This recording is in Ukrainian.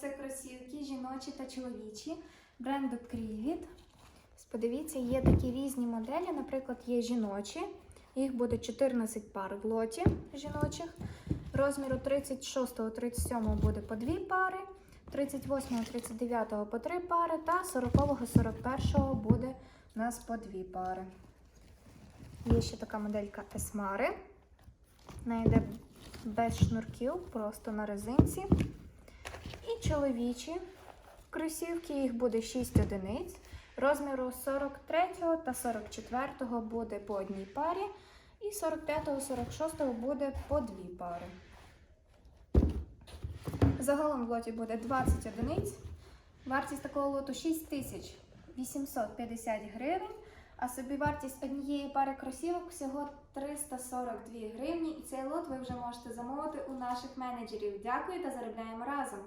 це кросівки жіночі та чоловічі бренду Крівіт. Подивіться, є такі різні моделі. Наприклад, є жіночі. Їх буде 14 пар в лоті жіночих. Розміру 36-37 буде по 2 пари, 38-39 по 3 пари та 40-41 буде у нас по 2 пари. Є ще така моделька Есмари. Вона йде без шнурків, просто на резинці. Чоловічі кросівки, їх буде 6 одиниць. Розміру 43 та 44 буде по одній парі. І 45-46 буде по дві пари. Загалом в лоті буде 20 одиниць. Вартість такого лоту 6850 гривень, а собівартість однієї пари кросівок всього 342 гривні. І цей лот ви вже можете замовити у наших менеджерів. Дякую та заробляємо разом!